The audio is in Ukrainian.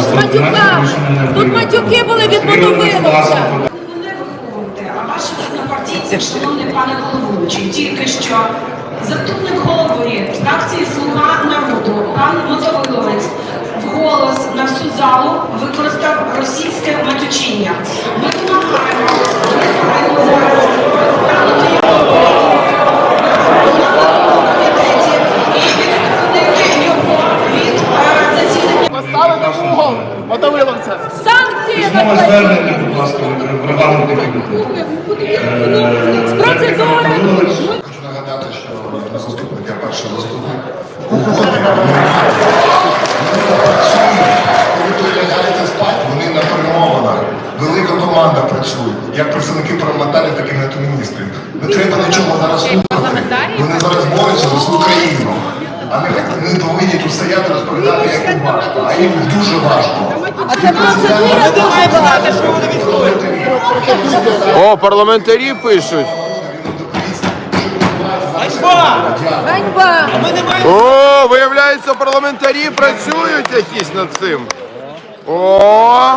з матюками. Тут матюки були від Мотовиловця. А ваших однопартійців, шановний пане головуючий, тільки що заступник голови фракції Слуга народу, пан Мотовиловець, вголос на всю залу використав російське матючіння. Санкції Знову звернення, будь ласка, в регламентний комітет. З процедури. Хочу нагадати, що заступник, я перший заступник. Коли ви лягаєте спати, вони на перемовинах. Велика команда працює, як представники парламентарів, так і НАТО міністрів. Не треба нічого зараз слухати. Вони зараз борються за свою країну. А не, не повинні тут стояти розповідати, як їм важко. А їм дуже важко. А це процедура дуже багато. О, парламентарі пишуть. Ганьба! О, виявляється, парламентарі працюють якісь над цим. О,